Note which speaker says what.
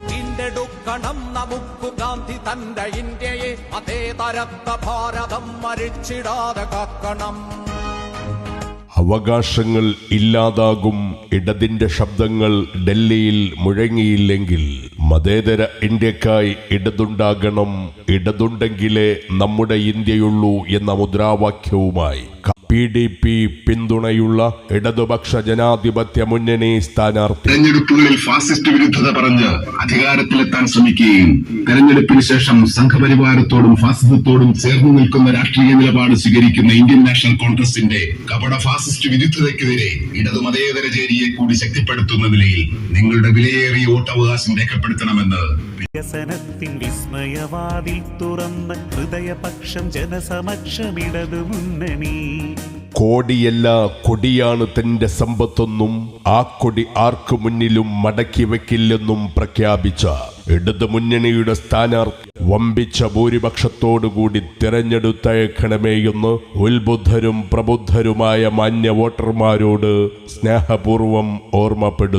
Speaker 1: വീണ്ടെടുക്കണം നമുക്ക് ഗാന്ധി തന്റെ ഇന്ത്യയെ അതേ തരത്ത ഭാരതം മരിച്ചിടാതെ കാക്കണം.
Speaker 2: അവകാശങ്ങൾ ഇല്ലാതാകും ഇടതിന്റെ ശബ്ദങ്ങൾ ഡൽഹിയിൽ മുഴങ്ങിയില്ലെങ്കിൽ മതേതര ഇന്ത്യക്കായി ഇടതുണ്ടാകണം ഇടതുണ്ടെങ്കിലേ നമ്മുടെ ഇന്ത്യയുള്ളൂ എന്ന മുദ്രാവാക്യവുമായി പി ഡി പി പിന്തുണയുള്ള ഇടതുപക്ഷ ജനാധിപത്യ മുന്നണി സ്ഥാനാർത്ഥി.
Speaker 3: തെരഞ്ഞെടുപ്പുകളിൽ ഫാസിസ്റ്റ് വിരുദ്ധത പറഞ്ഞ് അധികാരത്തിലെത്താൻ ശ്രമിക്കുകയും തെരഞ്ഞെടുപ്പിന് ശേഷം സംഘപരിവാരത്തോടും ഫാസിസത്തോടും ചേർന്ന് നിൽക്കുന്ന രാഷ്ട്രീയ നിലപാട് സ്വീകരിക്കുന്ന ഇന്ത്യൻ നാഷണൽ കോൺഗ്രസിന്റെ കപട ഫാസിസ്റ്റ് വിരുദ്ധതയ്ക്കെതിരെ ഇടതു മതേതര ചേരിയെ കൂടി ശക്തിപ്പെടുത്തുന്ന നിലയിൽ നിങ്ങളുടെ വിലയേറിയ വോട്ടവകാശം രേഖപ്പെടുത്തണമെന്ന്
Speaker 4: വികസനത്തിൻ വിസ്മയവാതിൽ തുറന്ന ഹൃദയപക്ഷം ജനസമക്ഷം ഇടതു മുന്നണി
Speaker 2: കോടിയല്ല കൊടിയാണ് തന്റെ സമ്പത്തൊന്നും. ആ കൊടി ആർക്കു മുന്നിലും മടക്കി വെക്കില്ലെന്നും പ്രഖ്യാപിച്ച ഇടതു മുന്നണിയുടെ സ്ഥാനാർത്ഥി വമ്പിച്ച ഭൂരിപക്ഷത്തോടുകൂടി തിരഞ്ഞെടുത്തയക്കണമേയെന്ന് ഉത്ബുദ്ധരും പ്രബുദ്ധരുമായ മാന്യ വോട്ടർമാരോട് സ്നേഹപൂർവം ഓർമ്മപ്പെടുന്നു.